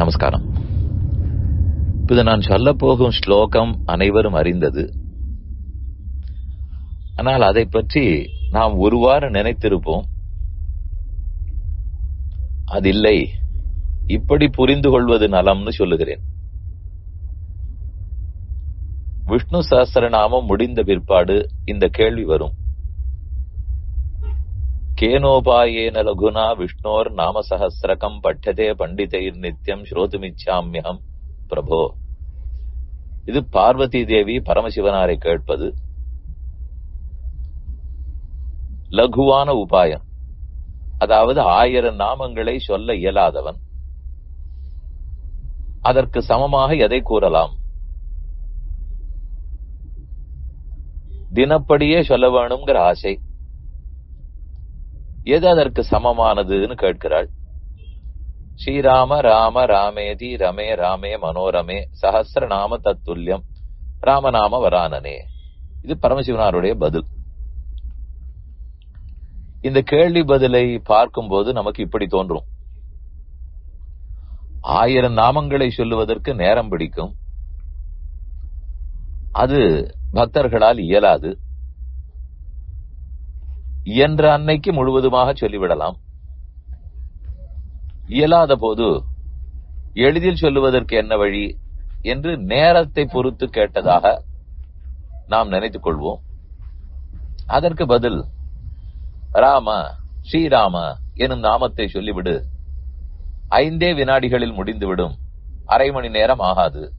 நமஸ்காரம். இது நான் சொல்ல போகும் ஸ்லோகம் அனைவரும் அறிந்தது. ஆனால் அதை பற்றி நாம் ஒருவாறு நினைத்திருப்போம். அதில்லை இப்படி புரிந்து கொள்வது நலம்னு சொல்லுகிறேன். விஷ்ணு சாஸ்திரநாமம் முடிந்த பிற்பாடு இந்த கேள்வி வரும். கேனோபாயேன லகுனா விஷ்ணோர் நாம சஹசிரகம் பட்டதே பண்டிதைர் நித்தியம் ஸ்ரோதுமிச்சாமியம் பிரபோ இது பார்வதி தேவி பரமசிவனாரை கேட்பது லகுவான உபாயம் அதாவது ஆயிரம் நாமங்களை சொல்ல இயலாதவன் அதற்கு சமமாக எதை கூறலாம் தினப்படியே சொல்ல வேணுங்கிற ஆசை எது அதற்கு சமமானதுன்னு கேட்கிறாள். ஸ்ரீராம ராம ராமேதி ரமே ராமே மனோரமே சஹசிரநாம தத்துல்யம் ராமநாம வரானனே. இது பரமசிவனாருடைய பதில். இந்த கேள்வி பதிலை பார்க்கும்போது நமக்கு இப்படி தோன்றும். ஆயிரம் நாமங்களை சொல்லுவதற்கு நேரம் பிடிக்கும். அது பக்தர்களால் இயலாது. என்ற அன்னைக்கு முழுவதுமாக சொல்லிவிடலாம். இயலாத போது எளிதில் சொல்லுவதற்கு என்ன வழி என்று நேரத்தை பொறுத்து கேட்டதாக நாம் நினைத்துக் கொள்வோம். அதற்கு பதில் ராம ஸ்ரீராம எனும் நாமத்தை சொல்லிவிடு. ஐந்தே வினாடிகளில் முடிந்துவிடும். அரை மணி நேரம் ஆகாது.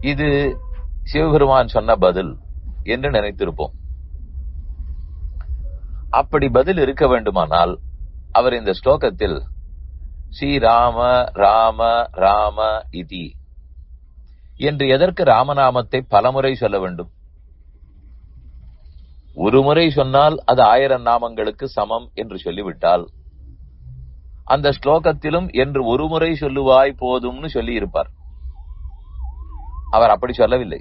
இது சிவபெருமான் சொன்ன பதில் என்று நினைத்திருப்போம். அப்படி பதில் இருக்க வேண்டுமானால் அவர் இந்த ஸ்லோகத்தில் ஸ்ரீராம ராம ராம இதி என்று எதற்கு ராமநாமத்தை பலமுறை சொல்ல வேண்டும்? ஒரு முறை சொன்னால் அது ஆயிரம் நாமங்களுக்கு சமம் என்று சொல்லிவிட்டால் அந்த ஸ்லோகத்திலும் என்று ஒரு முறை சொல்லுவாய் போதும்னு சொல்லி இருப்பார் அவர் அப்படி சொல்லவில்லை.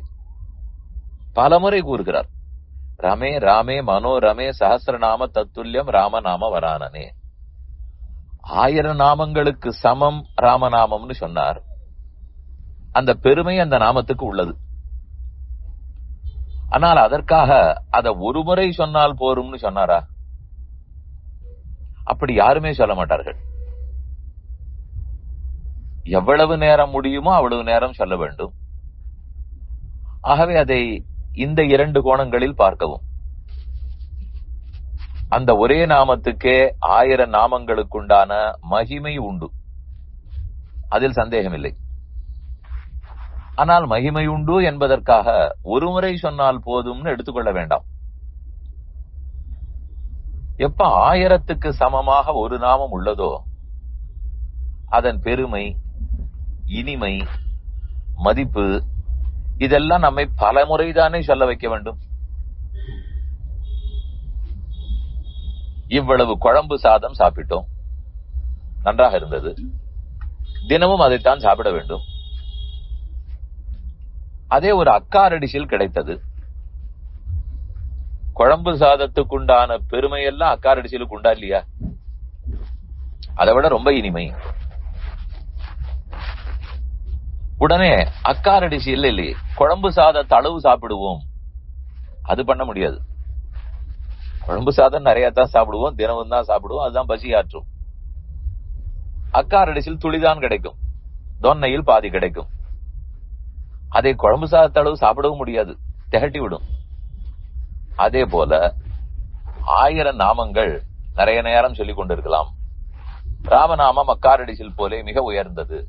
பலமுறை கூறுகிறார். ரமே ராமே மனோரமே சகசிரநாம தத்துல்யம் ராமநாம வரானனே. ஆயிரம் நாமங்களுக்கு சமம் ராமநாமம்னு சொன்னார். அந்த பெருமை அந்த நாமத்துக்கு உள்ளது. ஆனால் அதற்காக அதை ஒரு முறை சொன்னால் போரும்னு சொன்னாரா? அப்படி யாருமே சொல்ல மாட்டார்கள். எவ்வளவு நேரம் முடியுமோ அவ்வளவு நேரம் சொல்ல வேண்டும். ஆகவே அதை இந்த இரண்டு கோணங்களில் பார்க்கவும். அந்த ஒரே நாமத்துக்கே ஆயிரம் நாமங்களுக்குண்டான மகிமை உண்டு. அதில் சந்தேகமில்லை. ஆனால் மகிமை உண்டு என்பதற்காக ஒரு முறை சொன்னால் போதும்னு எடுத்துக்கொள்ள வேண்டாம். எப்ப ஆயிரத்துக்கு சமமாக ஒரு நாமம் உள்ளதோ அதன் பெருமை இனிமை மதிப்பு இதெல்லாம் நம்மை பல முறைதானே சொல்ல வைக்க வேண்டும்? இவ்வளவு குழம்பு சாதம் சாப்பிட்டோம். நன்றாக இருந்தது. தினமும் அதைத்தான் சாப்பிட வேண்டும். அதே ஒரு அக்காரடிசில் கிடைத்தது. குழம்பு சாதத்துக்குண்டான பெருமை எல்லாம் அக்காரடிசிலுக்கு உண்டா இல்லையா? அதை விட ரொம்ப இனிமை. உடனே அக்காரடிசி இல்லை இல்லையே குழம்பு சாத தளவு சாப்பிடுவோம். அது பண்ண முடியாது. குழம்பு சாதம் நிறைய தான் சாப்பிடுவோம் தினமும் தான் சாப்பிடுவோம் அதுதான் பசி ஆற்றும். அக்காரடிசில் துளிதான் கிடைக்கும். தொன்னையில் பாதி கிடைக்கும். அதை குழம்பு சாதத்தளவு சாப்பிடவும் முடியாது திகட்டி விடும். அதே போல ஆயிரம் நாமங்கள் நிறைய நேரம் சொல்லிக் கொண்டிருக்கலாம். ராமநாமம் அக்காரடிசில் போலே மிக உயர்ந்தது.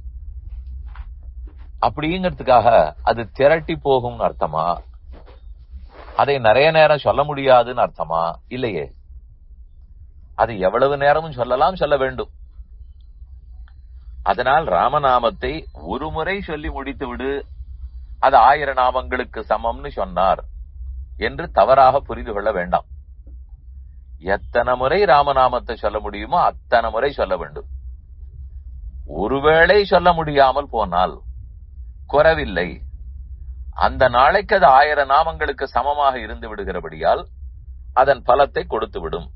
அப்படிங்கிறதுக்காக அது திரட்டி போகும்னு அர்த்தமா? அதை நிறைய நேரம் சொல்ல முடியாதுன்னு அர்த்தமா? இல்லையே. அது எவ்வளவு நேரமும் சொல்லலாம் சொல்ல வேண்டும். அதனால் ராமநாமத்தை ஒரு முறை சொல்லி முடித்து விடு. அது ஆயிரம் நாமங்களுக்கு சமம்னு சொன்னார் என்று தவறாக புரிந்து கொள்ள வேண்டாம். எத்தனை முறை ராமநாமத்தை சொல்ல முடியுமோ அத்தனை முறை சொல்ல வேண்டும். ஒருவேளை சொல்ல முடியாமல் போனால் குறவில்லை. அந்த நாளைக்கு அது ஆயிரம் நாமங்களுக்கு சமமாக இருந்து விடுகிறபடியால் அதன் பலத்தை கொடுத்து விடும்.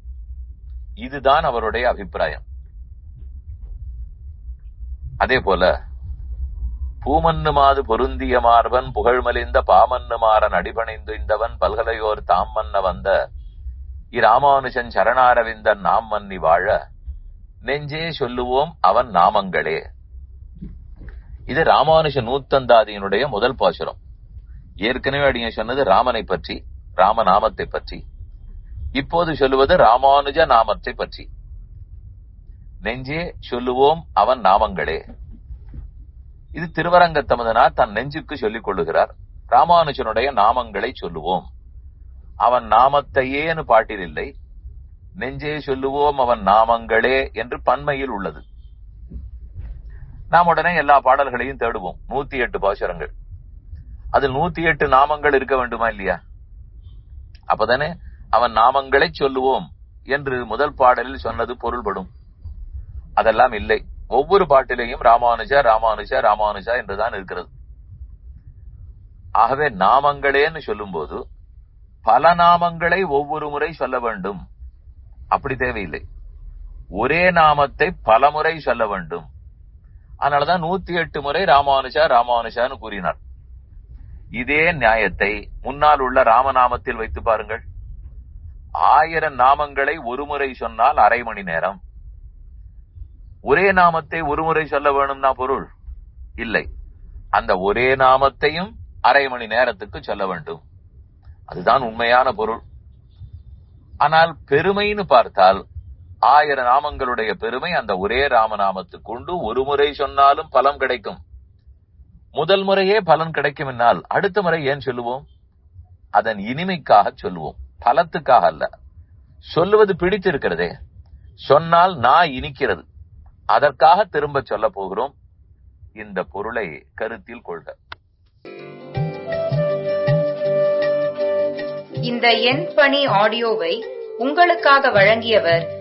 இதுதான் அவருடைய அபிப்பிராயம். அதே போல பூமன்னுமாது பொருந்திய மார்பன் புகழ்மலிந்த பாமன்னுமாறன் அடிபணிந்து இந்தவன் பல்கலையோர் தாம் மன்ன வந்த இராமானுஜன் சரணாரவிந்தன் நாம் மன்னி வாழ நெஞ்சே சொல்லுவோம் அவன் நாமங்களே. இது ராமானுஷ நூத்தந்தாதியினுடைய முதல் பாசுரம். ஏற்கனவே அடிங்க சொன்னது ராமனை பற்றி ராமநாமத்தை பற்றி. இப்போது சொல்லுவது ராமானுஜ நாமத்தை பற்றி. நெஞ்சே சொல்லுவோம் அவன் நாமங்களே. இது திருவரங்கத்தமதனார் தன் நெஞ்சுக்கு சொல்லிக் கொள்ளுகிறார். ராமானுஜனுடைய நாமங்களை சொல்லுவோம். அவன் நாமத்தையேன்னு பாட்டில் இல்லை. நெஞ்சே சொல்லுவோம் அவன் நாமங்களே என்று பன்மையில் உள்ளது. நாம் உடனே எல்லா பாடல்களையும் தேடுவோம். நூத்தி எட்டு பாசுரங்கள். அதில் நூத்தி எட்டு நாமங்கள் இருக்க வேண்டுமா இல்லையா? அப்பதானே அவன் நாமங்களை சொல்லுவோம் என்று முதல் பாடலில் சொன்னது பொருள்படும். அதெல்லாம் இல்லை. ஒவ்வொரு பாட்டிலேயும் ராமானுஜா ராமானுஜா ராமானுஜா என்றுதான் இருக்கிறது. ஆகவே நாமங்களேன்னு சொல்லும்போது பல நாமங்களை ஒவ்வொரு முறை சொல்ல வேண்டும். அப்படி தேவையில்லை. ஒரே நாமத்தை பல முறை சொல்ல வேண்டும். அதனாலதான் நூத்தி எட்டு முறை ராமானுஜா ராமானுஜான்னு கூறினார். இதே நியாயத்தை முன்னால் உள்ள ராமநாமத்தில் வைத்து பாருங்கள். ஆயிரம் நாமங்களை ஒரு முறை சொன்னால் அரை மணி நேரம். ஒரே நாமத்தை ஒரு முறை சொல்ல வேணும்னா பொருள்? இல்லை. அந்த ஒரே நாமத்தையும் அரை மணி நேரத்துக்கு சொல்ல வேண்டும். அதுதான் உண்மையான பொருள். ஆனால் பெருமைன்னு பார்த்தால் ஆயிரம் நாமங்களுடைய பெருமை அந்த ஒரே ராமநாமத்துக் கொண்டு ஒரு முறை சொன்னாலும் பலம் கிடைக்கும். முதல் முறையே பலன் கிடைக்கும் என்னால். அடுத்த முறை ஏன் சொல்லுவோம்? அதன் இனிமைக்காக சொல்லுவோம். பலத்துக்காக அல்ல. சொல்லுவது பிடித்திருக்கிறதே. சொன்னால் நான் இனிக்கிறது. அதற்காக திரும்ப சொல்ல போகிறோம். இந்த பொருளை கருத்தில் கொள்க. இந்த எண் பணி ஆடியோவை உங்களுக்காக வழங்கியவர்